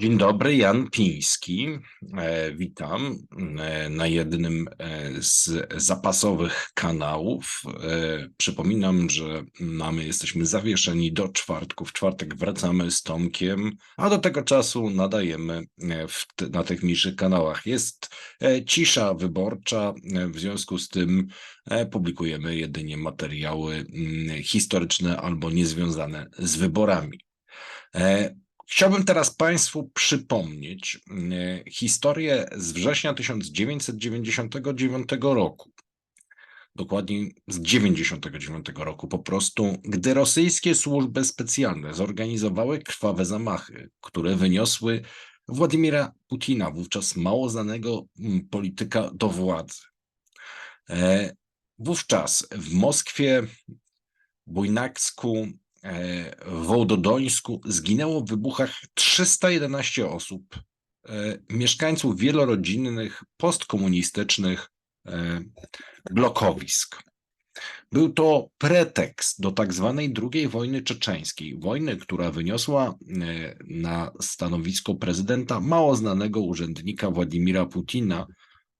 Dzień dobry, Jan Piński. E, witam e, na jednym e, z zapasowych kanałów. Przypominam, że mamy, jesteśmy zawieszeni do czwartku. W czwartek wracamy z Tomkiem, a do tego czasu nadajemy w, na tych mniejszych kanałach. Jest cisza wyborcza, w związku z tym publikujemy jedynie materiały mm, historyczne albo niezwiązane z wyborami. Chciałbym teraz Państwu przypomnieć e, historię z września 1999 roku. Dokładnie z 99 roku, po prostu, gdy rosyjskie służby specjalne zorganizowały krwawe zamachy, które wyniosły Władimira Putina, wówczas mało znanego mm, polityka, do władzy. E, Wówczas w Moskwie, Bujnaksku, e, Wołododońsku zginęło w wybuchach 311 osób, e, mieszkańców wielorodzinnych, postkomunistycznych e, blokowisk. Był to pretekst do tak zwanej II wojny czeczeńskiej, wojny, która wyniosła na stanowisko prezydenta mało znanego urzędnika Władimira Putina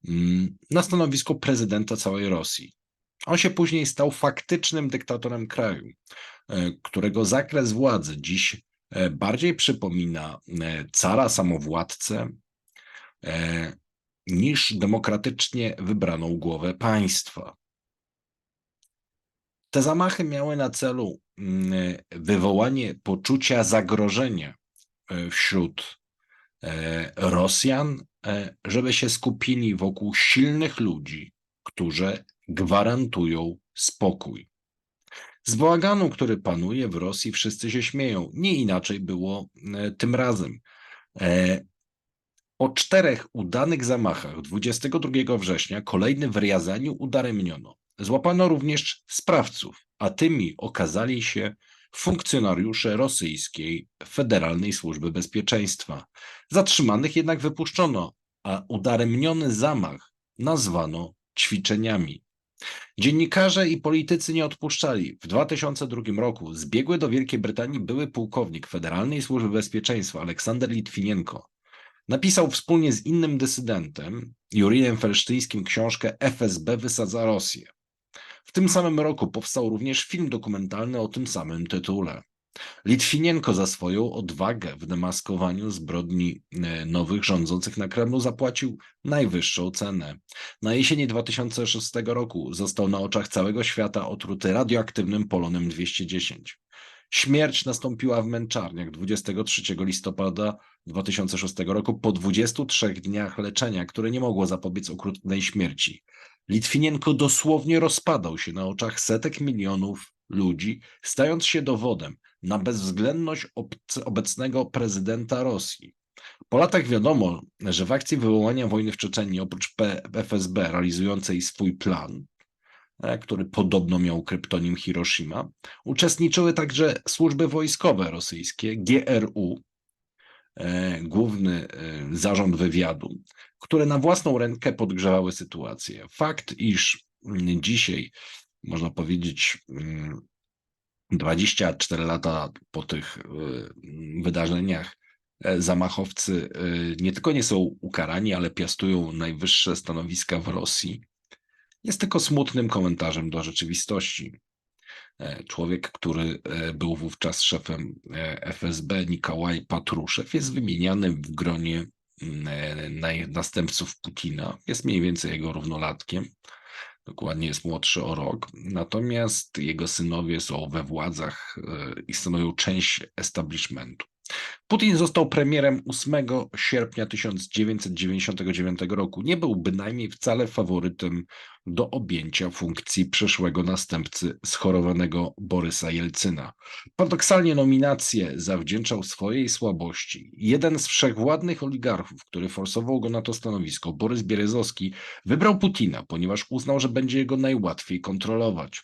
mm, na stanowisko prezydenta całej Rosji. On się później stał faktycznym dyktatorem kraju, e, którego zakres władzy dziś e, bardziej przypomina e, cara samowładcę niż demokratycznie wybraną głowę państwa. Te zamachy miały na celu mm, wywołanie poczucia zagrożenia wśród Rosjan, żeby się skupili wokół silnych ludzi, którzy gwarantują spokój. Z bałaganu, który panuje w Rosji, wszyscy się śmieją. Nie inaczej było e, tym razem. E, Po czterech udanych zamachach 22 września kolejny w Riazaniu udaremniono. Złapano również sprawców, a tymi okazali się funkcjonariusze rosyjskiej Federalnej Służby Bezpieczeństwa. Zatrzymanych jednak wypuszczono, a udaremniony zamach nazwano ćwiczeniami. Dziennikarze i politycy nie odpuszczali. W 2002 roku zbiegły do Wielkiej Brytanii były pułkownik Federalnej Służby Bezpieczeństwa Aleksander Litwinienko. Napisał wspólnie z innym dysydentem, Juriem Felsztyńskim, książkę FSB wysadza Rosję. W tym samym roku powstał również film dokumentalny o tym samym tytule. Litwinienko za swoją odwagę w demaskowaniu zbrodni e, nowych rządzących na Kremlu zapłacił najwyższą cenę. Na jesieni 2006 roku został na oczach całego świata otruty radioaktywnym polonem 210. Śmierć nastąpiła w męczarniach 23 listopada 2006 roku po 23 dniach leczenia, które nie mogło zapobiec okrutnej śmierci. Litwinienko dosłownie rozpadał się na oczach setek milionów ludzi, stając się dowodem na bezwzględność obecnego prezydenta Rosji. Po latach wiadomo, że w akcji wywołania wojny w Czeczeniu oprócz FSB realizującej swój plan, e, który podobno miał kryptonim Hiroshima, uczestniczyły także służby wojskowe rosyjskie, GRU, e, główny e, zarząd wywiadu, które na własną rękę podgrzewały sytuację. Fakt, iż dzisiaj można powiedzieć, mm, 24 lata po tych y, wydarzeniach e, zamachowcy y, nie tylko nie są ukarani, ale piastują najwyższe stanowiska w Rosji, jest tylko smutnym komentarzem do rzeczywistości. E, Człowiek, który e, był wówczas szefem FSB, Nikołaj Patruszew, jest wymieniany w gronie mm, następców Putina. Jest mniej więcej jego równolatkiem. Dokładnie jest młodszy o rok. Natomiast jego synowie są we władzach e, i stanowią część establishmentu. Putin został premierem 8 sierpnia 1999 roku. Nie był bynajmniej wcale faworytem do objęcia funkcji przyszłego następcy schorowanego Borysa Jelcyna. Paradoksalnie nominację zawdzięczał swojej słabości. Jeden z wszechwładnych oligarchów, który forsował go na to stanowisko, Borys Bierezowski, wybrał Putina, ponieważ uznał, że będzie jego najłatwiej kontrolować.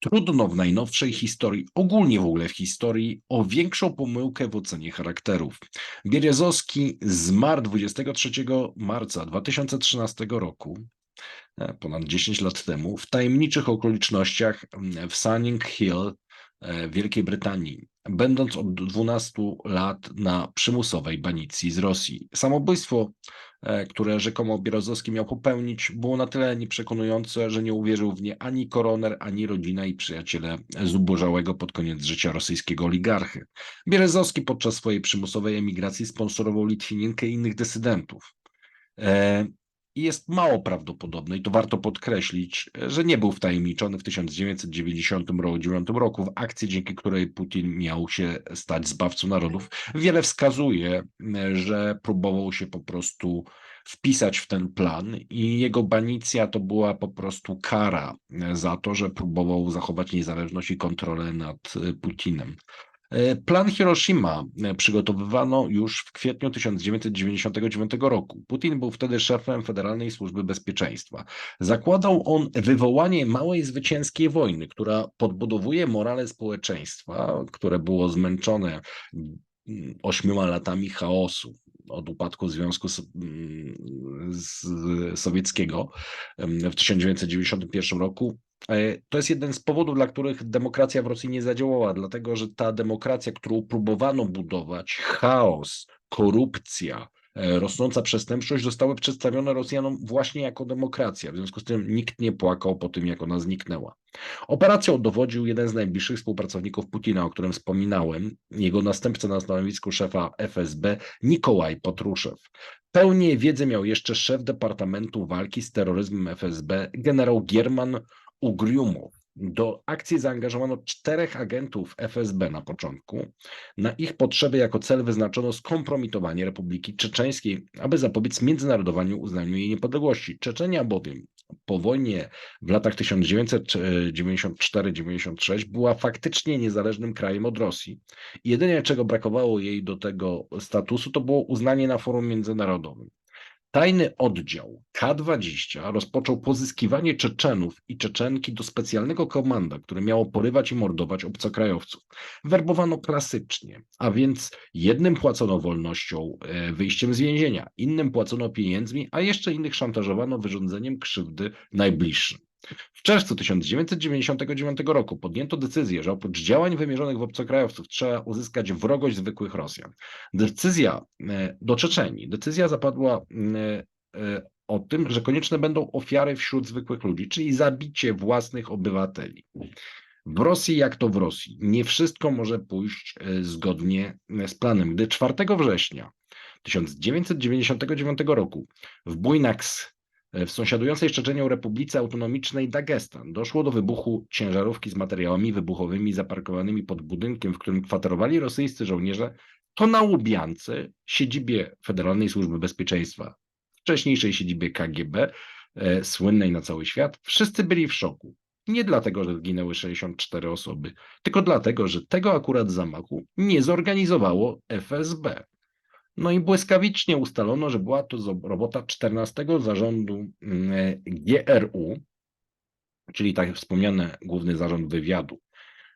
Trudno w najnowszej historii, ogólnie w ogóle w historii, o większą pomyłkę w ocenie charakterów. Bierezowski zmarł 23 marca 2013 roku, e, ponad 10 lat temu, w tajemniczych okolicznościach mm, w Sunning Hill e, Wielkiej Brytanii, będąc od 12 lat na przymusowej banicji z Rosji. Samobójstwo, które rzekomo Bierozowski miał popełnić, było na tyle nieprzekonujące, że nie uwierzył w nie ani koroner, ani rodzina i przyjaciele zubożałego pod koniec życia rosyjskiego oligarchy. Bierezowski podczas swojej przymusowej emigracji sponsorował Litwininkę i innych dysydentów. I jest mało prawdopodobne, i to warto podkreślić, że nie był wtajemniczony w 1999 roku w akcję, dzięki której Putin miał się stać zbawcą narodów. Wiele wskazuje, że próbował się po prostu wpisać w ten plan i jego banicja to była po prostu kara za to, że próbował zachować niezależność i kontrolę nad Putinem. Plan Hiroshima e, przygotowywano już w kwietniu 1999 roku. Putin był wtedy szefem Federalnej Służby Bezpieczeństwa. Zakładał on wywołanie małej zwycięskiej wojny, która podbudowuje morale społeczeństwa, które było zmęczone mm, ośmioma latami chaosu od upadku Związku mm, Sowieckiego w 1991 roku to jest jeden z powodów, dla których demokracja w Rosji nie zadziałała, dlatego że ta demokracja, którą próbowano budować, chaos, korupcja, e, rosnąca przestępczość zostały przedstawione Rosjanom właśnie jako demokracja. W związku z tym nikt nie płakał po tym, jak ona zniknęła. Operacją dowodził jeden z najbliższych współpracowników Putina, o którym wspominałem, jego następca na stanowisku szefa FSB, Nikołaj Potruszew. Pełnię wiedzy miał jeszcze szef Departamentu Walki z Terroryzmem FSB, generał Gierman Ugriumów. Do akcji zaangażowano czterech agentów FSB na początku. Na ich potrzeby jako cel wyznaczono skompromitowanie Republiki Czeczeńskiej, aby zapobiec międzynarodowaniu uznaniu jej niepodległości. Czeczenia bowiem po wojnie w latach 1994-96 była faktycznie niezależnym krajem od Rosji. Jedynie czego brakowało jej do tego statusu, to było uznanie na forum międzynarodowym. Tajny oddział K-20 rozpoczął pozyskiwanie Czeczenów i Czeczenki do specjalnego komanda, które miało porywać i mordować obcokrajowców. Werbowano klasycznie, a więc jednym płacono wolnością, e, wyjściem z więzienia, innym płacono pieniędzmi, a jeszcze innych szantażowano wyrządzeniem krzywdy najbliższym. W czerwcu 1999 roku podjęto decyzję, że oprócz działań wymierzonych w obcokrajowców trzeba uzyskać wrogość zwykłych Rosjan. Decyzja e, do Czeczenii, decyzja zapadła e, e, o tym, że konieczne będą ofiary wśród zwykłych ludzi, czyli zabicie własnych obywateli. W Rosji, jak to w Rosji, nie wszystko może pójść zgodnie z planem. Gdy 4 września 1999 roku w Bujnaks E, w sąsiadującej z Czeczenią Republice Autonomicznej Dagestan doszło do wybuchu ciężarówki z materiałami wybuchowymi zaparkowanymi pod budynkiem, w którym kwaterowali rosyjscy żołnierze, to na Łubiance, siedzibie Federalnej Służby Bezpieczeństwa, wcześniejszej siedzibie KGB, e, słynnej na cały świat, wszyscy byli w szoku. Nie dlatego, że zginęły 64 osoby, tylko dlatego, że tego akurat zamachu nie zorganizowało FSB. No i błyskawicznie ustalono, że była to robota 14 zarządu mm, GRU, czyli tak jak wspomniane Główny Zarząd Wywiadu,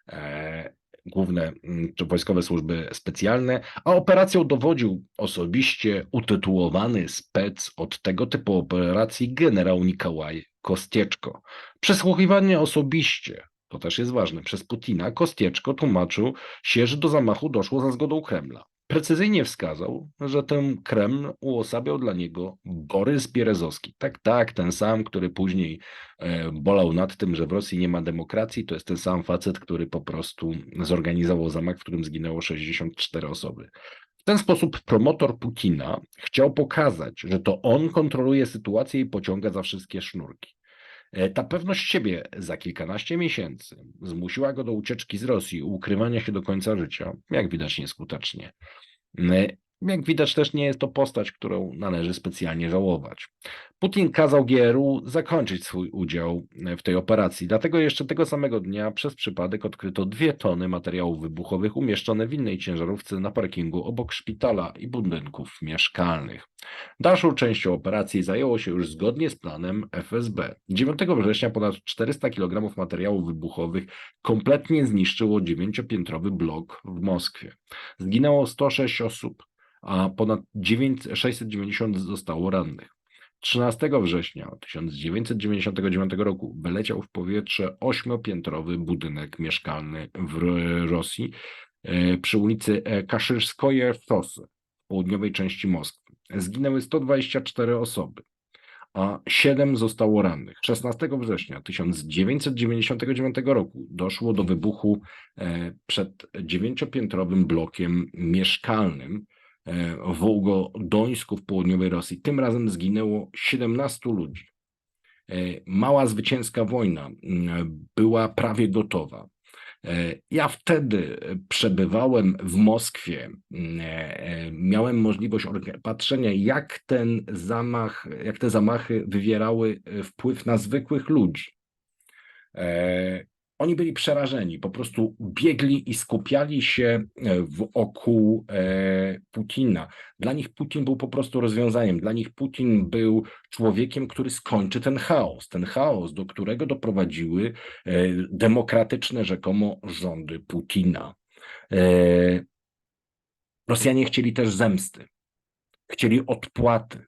e, Główne mm, czy Wojskowe Służby Specjalne, a operacją dowodził osobiście utytułowany spec od tego typu operacji generał Nikołaj Kostieczko. Przesłuchiwanie osobiście to też jest ważne, przez Putina Kostieczko tłumaczył się, że do zamachu doszło za zgodą Kremla precyzyjnie wskazał, że ten Kreml uosabiał dla niego Borys Bierezowski. Tak, tak, ten sam, który później e, bolał nad tym, że w Rosji nie ma demokracji, to jest ten sam facet, który po prostu zorganizował zamach, w którym zginęło 64 osoby. W ten sposób promotor Putina chciał pokazać, że to on kontroluje sytuację i pociąga za wszystkie sznurki. E, ta pewność siebie za kilkanaście miesięcy zmusiła go do ucieczki z Rosji, ukrywania się do końca życia, jak widać nieskutecznie. Jak widać, też nie jest to postać, którą należy specjalnie żałować. Putin kazał GRU zakończyć swój udział w tej operacji, dlatego jeszcze tego samego dnia przez przypadek odkryto dwie tony materiałów wybuchowych umieszczone w innej ciężarówce na parkingu obok szpitala i budynków mieszkalnych. Dalszą częścią operacji zajęło się już zgodnie z planem FSB. 9 września ponad 400 kg materiałów wybuchowych kompletnie zniszczyło dziewięciopiętrowy blok w Moskwie. Zginęło 106 osób, a ponad 690 zostało rannych. 13 września 1999 roku wyleciał w powietrze ośmiopiętrowy budynek mieszkalny w Rosji e, przy ulicy e, Kaszyrskoje Szosy w południowej części Moskwy. Zginęły 124 osoby a siedem zostało rannych. 16 września 1999 roku doszło do wybuchu e, przed dziewięciopiętrowym blokiem mieszkalnym w Wołgodońsku w południowej Rosji. Tym razem zginęło 17 ludzi. E, mała zwycięska wojna była prawie gotowa. E, ja wtedy przebywałem w Moskwie, e, e, miałem możliwość patrzenia, jak ten zamach, jak te zamachy wywierały wpływ na zwykłych ludzi. Oni byli przerażeni, po prostu biegli i skupiali się wokół e, Putina. Dla nich Putin był po prostu rozwiązaniem. Dla nich Putin był człowiekiem, który skończy ten chaos. Ten chaos, do którego doprowadziły e, demokratyczne rzekomo rządy Putina. E, Rosjanie chcieli też zemsty. Chcieli odpłaty.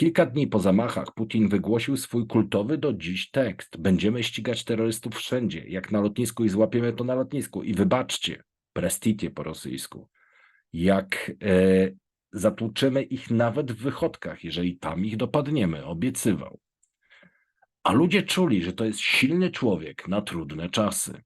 Kilka dni po zamachach Putin wygłosił swój kultowy do dziś tekst. Będziemy ścigać terrorystów wszędzie, jak na lotnisku i złapiemy to na lotnisku. I wybaczcie, prestitie po rosyjsku, jak e, zatłuczymy ich nawet w wychodkach, jeżeli tam ich dopadniemy, obiecywał. A ludzie czuli, że to jest silny człowiek na trudne czasy.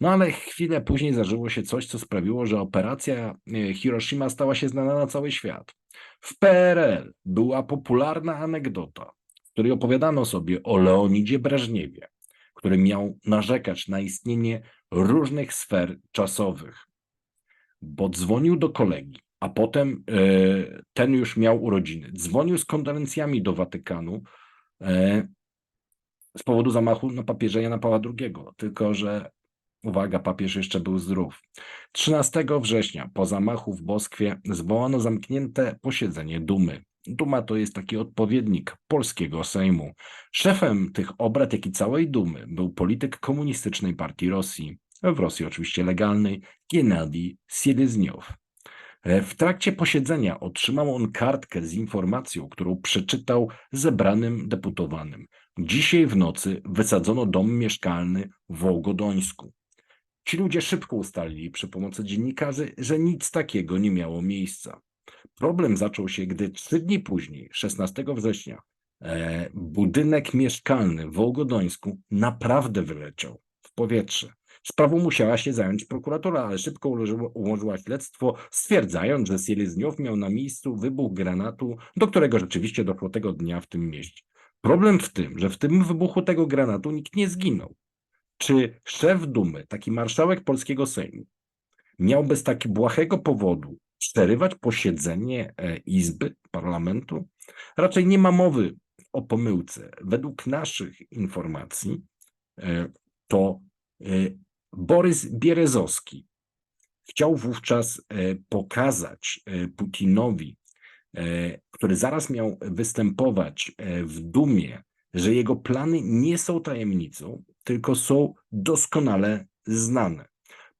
No ale chwilę później zażyło się coś, co sprawiło, że operacja e, Hiroshima stała się znana na cały świat. W PRL była popularna anegdota, w której opowiadano sobie o Leonidzie Breżniewie, który miał narzekać na istnienie różnych sfer czasowych, bo dzwonił do kolegi, a potem e, ten już miał urodziny. Dzwonił z kondolencjami do Watykanu e, z powodu zamachu na papieża Jana Pawła II, tylko że Uwaga, papież jeszcze był zdrów. 13 września po zamachu w Moskwie zwołano zamknięte posiedzenie Dumy. Duma to jest taki odpowiednik polskiego Sejmu. Szefem tych obrad, jak i całej Dumy był polityk komunistycznej partii Rosji, w Rosji oczywiście legalnej, Gennady Sielezniow. W trakcie posiedzenia otrzymał on kartkę z informacją, którą przeczytał zebranym deputowanym. Dzisiaj w nocy wysadzono dom mieszkalny w Wołgodońsku. Ci ludzie szybko ustalili przy pomocy dziennikarzy, że nic takiego nie miało miejsca. Problem zaczął się, gdy trzy dni później, 16 września, e, budynek mieszkalny w Wołgodońsku naprawdę wyleciał w powietrze. Sprawą musiała się zająć prokuratura, ale szybko ułożyła, śledztwo, stwierdzając, że Sielizniów miał na miejscu wybuch granatu, do którego rzeczywiście doszło tego dnia w tym mieście. Problem w tym, że w tym wybuchu tego granatu nikt nie zginął. Czy szef Dumy, taki marszałek polskiego Sejmu, miałby z takiego błahego powodu przerywać posiedzenie e, Izby Parlamentu? Raczej nie ma mowy o pomyłce. Według naszych informacji e, to e, Borys Bierezowski chciał wówczas pokazać Putinowi, który zaraz miał występować w Dumie, że jego plany nie są tajemnicą, tylko są doskonale znane.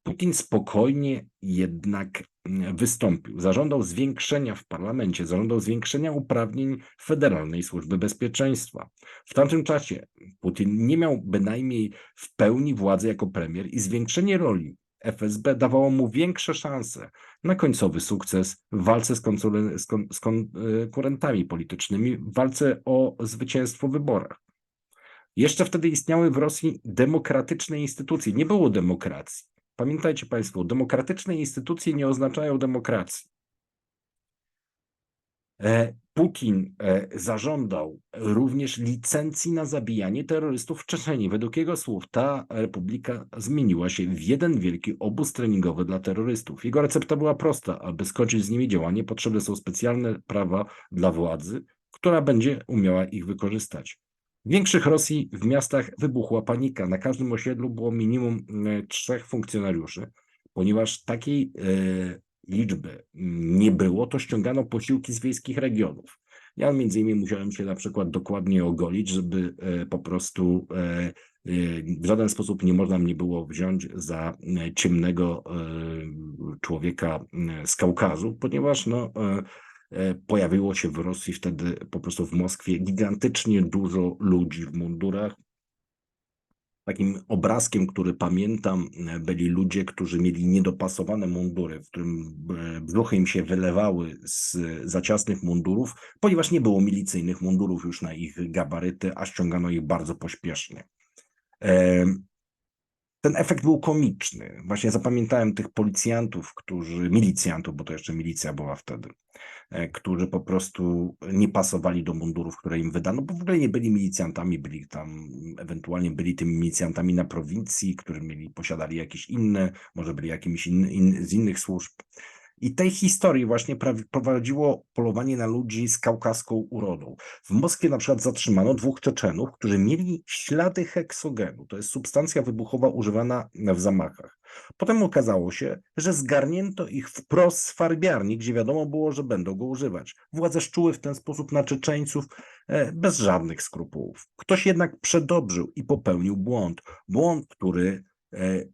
Putin spokojnie jednak mm, wystąpił. Zażądał zwiększenia w parlamencie, zażądał zwiększenia uprawnień Federalnej Służby Bezpieczeństwa. W tamtym czasie Putin nie miał bynajmniej w pełni władzy jako premier i zwiększenie roli FSB dawało mu większe szanse na końcowy sukces w walce z, z, kon z konkurentami politycznymi, w walce o zwycięstwo w wyborach. Jeszcze wtedy istniały w Rosji demokratyczne instytucje. Nie było demokracji. Pamiętajcie Państwo, demokratyczne instytucje nie oznaczają demokracji. E, Putin e, zażądał również licencji na zabijanie terrorystów w Czeczeniu. Według jego słów ta republika zmieniła się w jeden wielki obóz treningowy dla terrorystów. Jego recepta była prosta. Aby skończyć z nimi działanie, potrzebne są specjalne prawa dla władzy, która będzie umiała ich wykorzystać. W większych Rosji w miastach wybuchła panika. Na każdym osiedlu było minimum e, trzech funkcjonariuszy, ponieważ takiej e, liczby nie było, to ściągano posiłki z wiejskich regionów. Ja między innymi musiałem się na przykład dokładnie ogolić, żeby e, po prostu w żaden sposób nie można mnie było wziąć za ciemnego człowieka z Kaukazu, ponieważ no, pojawiło się w Rosji wtedy po prostu w Moskwie gigantycznie dużo ludzi w mundurach. Takim obrazkiem, który pamiętam, e, byli ludzie, którzy mieli niedopasowane mundury, w którym e, brzuchy im się wylewały z za ciasnych mundurów, ponieważ nie było milicyjnych mundurów już na ich gabaryty, a ściągano ich bardzo pośpiesznie. Ten efekt był komiczny. Właśnie zapamiętałem tych policjantów, którzy, milicjantów, bo to jeszcze milicja była wtedy, e, którzy po prostu nie pasowali do mundurów, które im wydano, bo w ogóle nie byli milicjantami, byli tam, ewentualnie byli tymi milicjantami na prowincji, którzy mieli, posiadali jakieś inne, może byli jakimiś in, in, z innych służb. I tej historii właśnie prowadziło polowanie na ludzi z kaukaską urodą. W Moskwie na przykład zatrzymano dwóch Czeczenów, którzy mieli ślady heksogenu. To jest substancja wybuchowa używana w zamachach. Potem okazało się, że zgarnięto ich wprost z farbiarni, gdzie wiadomo było, że będą go używać. Władze szczuły w ten sposób na Czeczeńców e, bez żadnych skrupułów. Ktoś jednak przedobrzył i popełnił błąd. Błąd, który e,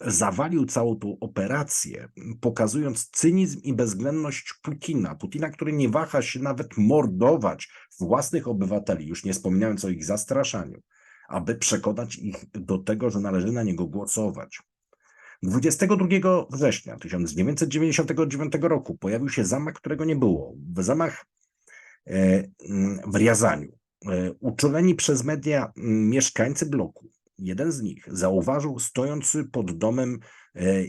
zawalił całą tą operację, pokazując cynizm i bezwzględność Putina. Putina, który nie waha się nawet mordować własnych obywateli, już nie wspominając o ich zastraszaniu, aby przekonać ich do tego, że należy na niego głosować. 22 września 1999 roku pojawił się zamach, którego nie było. Zamach e, w Riazaniu. E, uczuleni przez media mieszkańcy bloku jeden z nich zauważył stojący pod domem, e,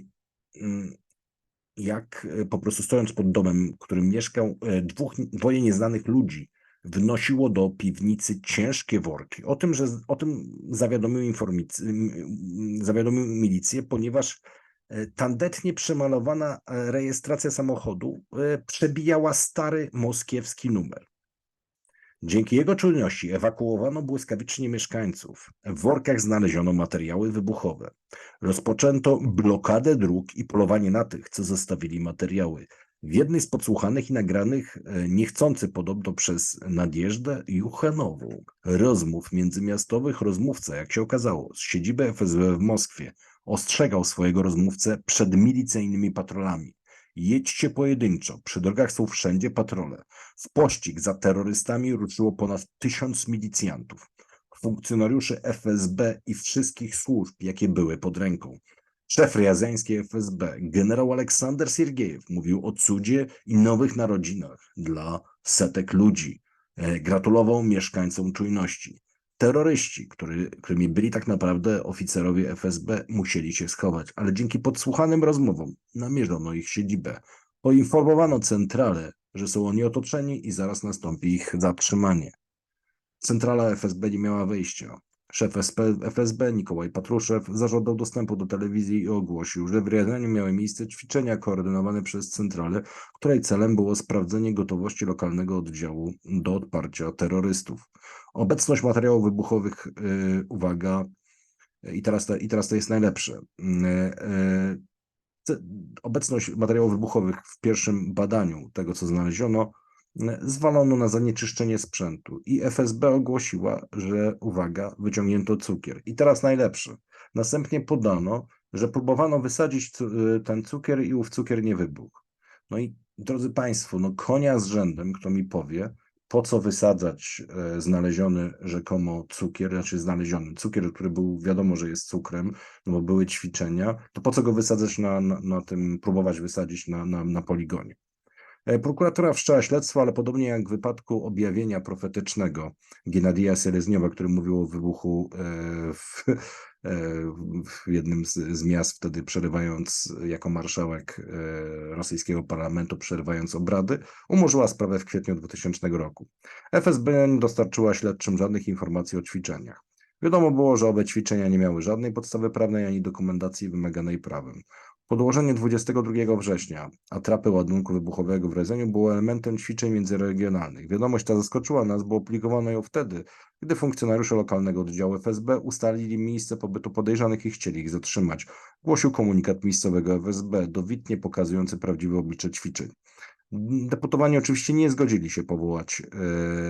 jak e, po prostu stojąc pod domem, w którym mieszkał, e, dwóch, dwoje nieznanych ludzi wnosiło do piwnicy ciężkie worki. O tym, że o tym zawiadomił, zawiadomił milicję, ponieważ tandetnie przemalowana rejestracja samochodu przebijała stary moskiewski numer. Dzięki jego czujności ewakuowano błyskawicznie mieszkańców. W workach znaleziono materiały wybuchowe. Rozpoczęto blokadę dróg i polowanie na tych, co zostawili materiały. W jednej z podsłuchanych i nagranych, e, niechcący podobno przez Nadjeżdę Juchanową, rozmów międzymiastowych rozmówca, jak się okazało, z siedziby FSB w Moskwie, ostrzegał swojego rozmówcę przed milicyjnymi patrolami. Jedźcie pojedynczo, przy drogach są wszędzie patrole. W pościg za terrorystami ruszyło ponad tysiąc milicjantów, funkcjonariuszy FSB i wszystkich służb, jakie były pod ręką. Szef riazańskiej FSB, generał Aleksander Siergiejew, mówił o cudzie i nowych narodzinach dla setek ludzi. E, gratulował mieszkańcom czujności. Terroryści, który, którymi byli tak naprawdę oficerowie FSB, musieli się schować, ale dzięki podsłuchanym rozmowom namierzono ich siedzibę. Poinformowano centralę, że są oni otoczeni i zaraz nastąpi ich zatrzymanie. Centrala FSB nie miała wyjścia. Szef FSB Nikołaj Patruszew zażądał dostępu do telewizji i ogłosił, że w Riazanie miały miejsce ćwiczenia koordynowane przez centralę, której celem było sprawdzenie gotowości lokalnego oddziału do odparcia terrorystów. Obecność materiałów wybuchowych, yy, uwaga, i teraz, to, i teraz to jest najlepsze. Yy, yy, obecność materiałów wybuchowych w pierwszym badaniu tego, co znaleziono, zwalono na zanieczyszczenie sprzętu i FSB ogłosiła, że uwaga, wyciągnięto cukier. I teraz najlepsze. Następnie podano, że próbowano wysadzić ten cukier i ów cukier nie wybuchł. No i drodzy Państwo, no konia z rzędem, kto mi powie, po co wysadzać e, znaleziony rzekomo cukier, znaczy znaleziony cukier, który był wiadomo, że jest cukrem, no bo były ćwiczenia, to po co go wysadzać na, na, na tym, próbować wysadzić na, na, na poligonie? E, prokuratura wszczęła śledztwo, ale podobnie jak w wypadku objawienia profetycznego Giennadija Selezniowa, który mówił o wybuchu e, w, e, w jednym z, z miast, wtedy przerywając jako marszałek rosyjskiego parlamentu, przerywając obrady, umorzyła sprawę w kwietniu 2000 roku. FSB nie dostarczyła śledczym żadnych informacji o ćwiczeniach. Wiadomo było, że owe ćwiczenia nie miały żadnej podstawy prawnej ani dokumentacji wymaganej prawem. Podłożenie 22 września atrapy ładunku wybuchowego w Redzeniu było elementem ćwiczeń międzyregionalnych. Wiadomość ta zaskoczyła nas, bo opublikowano ją wtedy, gdy funkcjonariusze lokalnego oddziału FSB ustalili miejsce pobytu podejrzanych i chcieli ich zatrzymać. Głosił komunikat miejscowego FSB, dowitnie pokazujący prawdziwe oblicze ćwiczeń. Deputowani oczywiście nie zgodzili się powołać,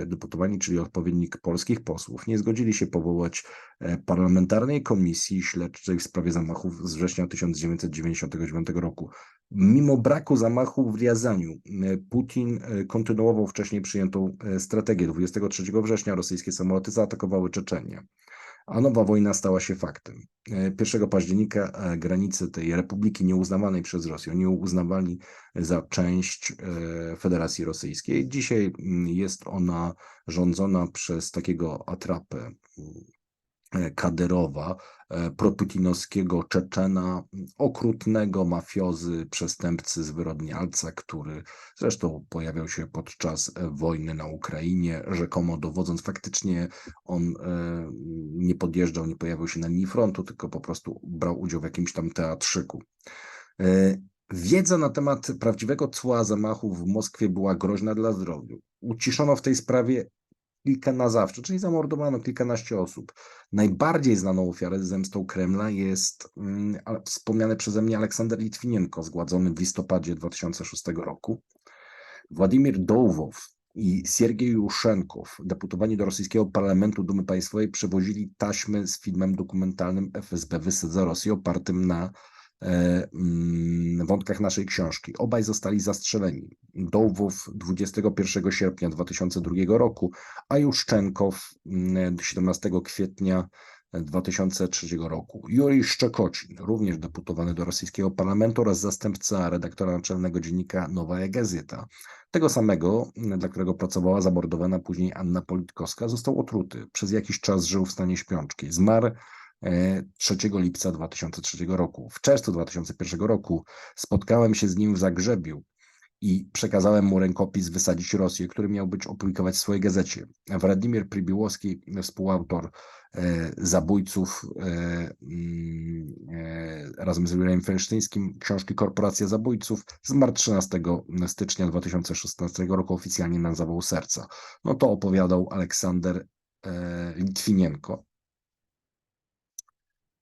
e, deputowani, czyli odpowiednik polskich posłów, nie zgodzili się powołać e, parlamentarnej komisji śledczej w sprawie zamachów z września 1999 roku. Mimo braku zamachów w Riazaniu, e, Putin kontynuował wcześniej przyjętą strategię. 23 września rosyjskie samoloty zaatakowały Czeczenię a nowa wojna stała się faktem. 1 października granice tej republiki nieuznawanej przez Rosję, nie uznawali za część e, Federacji Rosyjskiej. Dzisiaj mm, jest ona rządzona przez takiego atrapę E, Kaderowa, e, proputinowskiego Czeczena, okrutnego mafiozy, przestępcy zwyrodnialca, który zresztą pojawiał się podczas wojny na Ukrainie, rzekomo dowodząc. Faktycznie on e, nie podjeżdżał, nie pojawiał się na linii frontu, tylko po prostu brał udział w jakimś tam teatrzyku. Wiedza na temat prawdziwego cła zamachów w Moskwie była groźna dla zdrowia. Uciszono w tej sprawie kilka na zawsze, czyli zamordowano kilkanaście osób. Najbardziej znaną ofiarą zemstą Kremla jest mm, wspomniany przeze mnie Aleksander Litwinienko, zgładzony w listopadzie 2006 roku. Władimir Dołwow i Siergiej Juszenkow, deputowani do rosyjskiego parlamentu Dumy Państwowej, przewozili taśmy z filmem dokumentalnym FSB Wysadza Rosji opartym na wątkach naszej książki. Obaj zostali zastrzeleni. Dołwów 21 sierpnia 2002 roku, a Juszczenkow 17 mm, kwietnia 2003 roku. Jurij Szczekocin, również deputowany do rosyjskiego parlamentu oraz zastępca redaktora naczelnego dziennika Nowa Gazeta. Tego samego, dla którego pracowała zamordowana później Anna Politkowska, został otruty. Przez jakiś czas żył w stanie śpiączki. Zmarł 3 lipca 2003 roku. W czerwcu 2001 roku spotkałem się z nim w Zagrzebiu i przekazałem mu rękopis Wysadzić Rosję, który miał być opublikować w swojej gazecie. Władimir Pribiłowski, współautor e, Zabójców e, mm, e, razem z Juliem Felsztyńskim książki Korporacja Zabójców zmarł 13 stycznia 2016 roku oficjalnie na zawał serca. No to opowiadał Aleksander e, Litwinienko.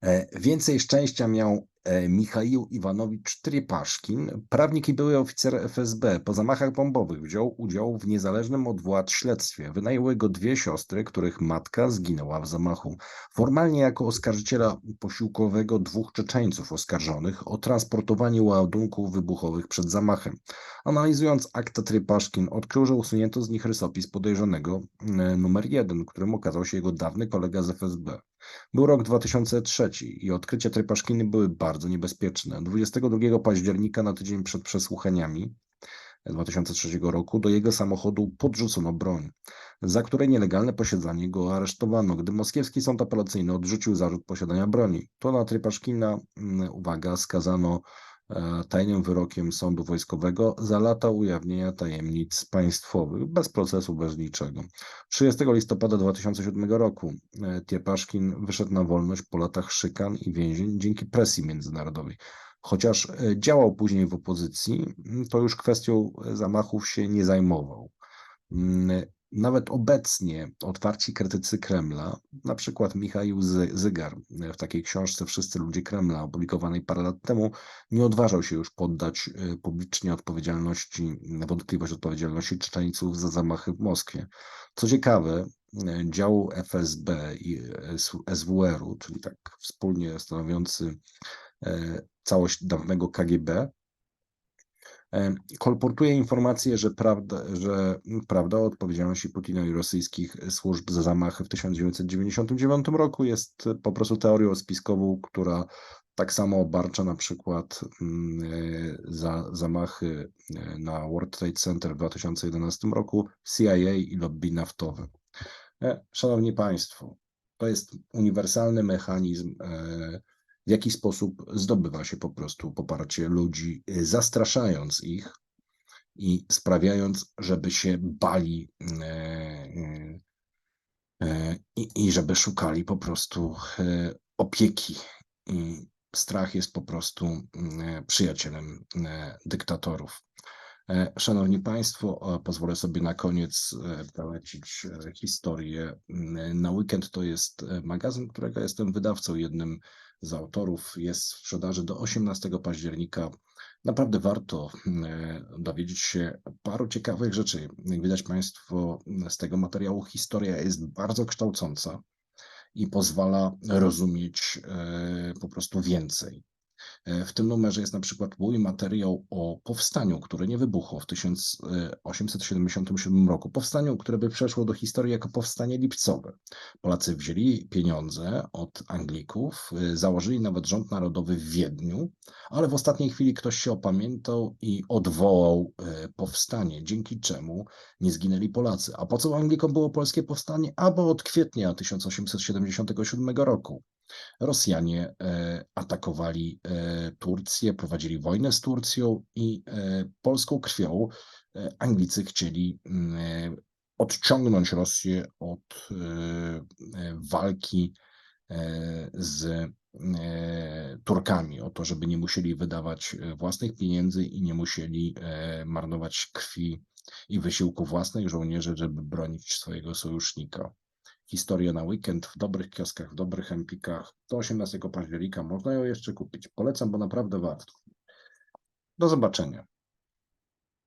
E, więcej szczęścia miał e, Michaił Iwanowicz Trypaszkin, prawnik i były oficer FSB. Po zamachach bombowych wziął udział w niezależnym od władz śledztwie. Wynajęły go dwie siostry, których matka zginęła w zamachu. Formalnie jako oskarżyciela posiłkowego dwóch Czeczeńców oskarżonych o transportowanie ładunków wybuchowych przed zamachem. Analizując akta Trypaszkin odkrył, że usunięto z nich rysopis podejrzanego e, numer jeden, którym okazał się jego dawny kolega z FSB. Był rok 2003 i odkrycia tej paszkiny były bardzo niebezpieczne. 22 października, na tydzień przed przesłuchaniami 2003 roku, do jego samochodu podrzucono broń, za której nielegalne posiadanie go aresztowano, gdy moskiewski sąd apelacyjny odrzucił zarzut posiadania broni. To na Trypaszkina, mm, uwaga, skazano tajnym wyrokiem sądu wojskowego za lata ujawnienia tajemnic państwowych bez procesu, bez niczego. 30 listopada 2007 roku e, Tiepaszkin wyszedł na wolność po latach szykan i więzień dzięki presji międzynarodowej. Chociaż e, działał później w opozycji, to już kwestią zamachów się nie zajmował. Nawet obecnie otwarci krytycy Kremla, na przykład Michał Zygar w takiej książce Wszyscy ludzie Kremla, opublikowanej parę lat temu, nie odważał się już poddać e, publicznie odpowiedzialności, wątpliwość odpowiedzialności Czeczeńców za zamachy w Moskwie. Co ciekawe, e, dział FSB i SWR-u, czyli tak wspólnie stanowiący całość dawnego KGB, kolportuje informację, że prawda, że prawda o odpowiedzialności Putina i rosyjskich służb za zamachy w 1999 roku jest po prostu teorią spiskową, która tak samo obarcza na przykład e, za zamachy e, na World Trade Center w 2011 roku CIA i lobby naftowe. E, szanowni Państwo, to jest uniwersalny mechanizm w jaki sposób zdobywa się po prostu poparcie ludzi, y, zastraszając ich i sprawiając, żeby się bali e, e, e, i, żeby szukali po prostu opieki. I strach jest po prostu przyjacielem dyktatorów. Szanowni Państwo, pozwolę sobie na koniec polecić historię. Na weekend to jest magazyn, którego jestem wydawcą, jednym z autorów jest w sprzedaży do 18 października Naprawdę warto e, dowiedzieć się paru ciekawych rzeczy. Jak widać Państwo z tego materiału, historia jest bardzo kształcąca i pozwala rozumieć e, po prostu więcej. E, W tym numerze jest na przykład mój materiał o powstaniu, które nie wybuchło w 1877 roku. Powstaniu, które by przeszło do historii jako powstanie lipcowe. Polacy wzięli pieniądze od Anglików, y, założyli nawet rząd narodowy w Wiedniu, ale w ostatniej chwili ktoś się opamiętał i odwołał e, powstanie, dzięki czemu nie zginęli Polacy. A po co Anglikom było polskie powstanie? Albo od kwietnia 1877 roku. Rosjanie e, atakowali e, Turcję, prowadzili wojnę z Turcją i e, polską krwią Anglicy chcieli mm, odciągnąć Rosję od walki z Turkami, o to, żeby nie musieli wydawać własnych pieniędzy i nie musieli marnować krwi i wysiłku własnych żołnierzy, żeby bronić swojego sojusznika. Historia na weekend w dobrych kioskach, w dobrych empikach. Do 18 października można ją jeszcze kupić. Polecam, bo naprawdę warto. Do zobaczenia.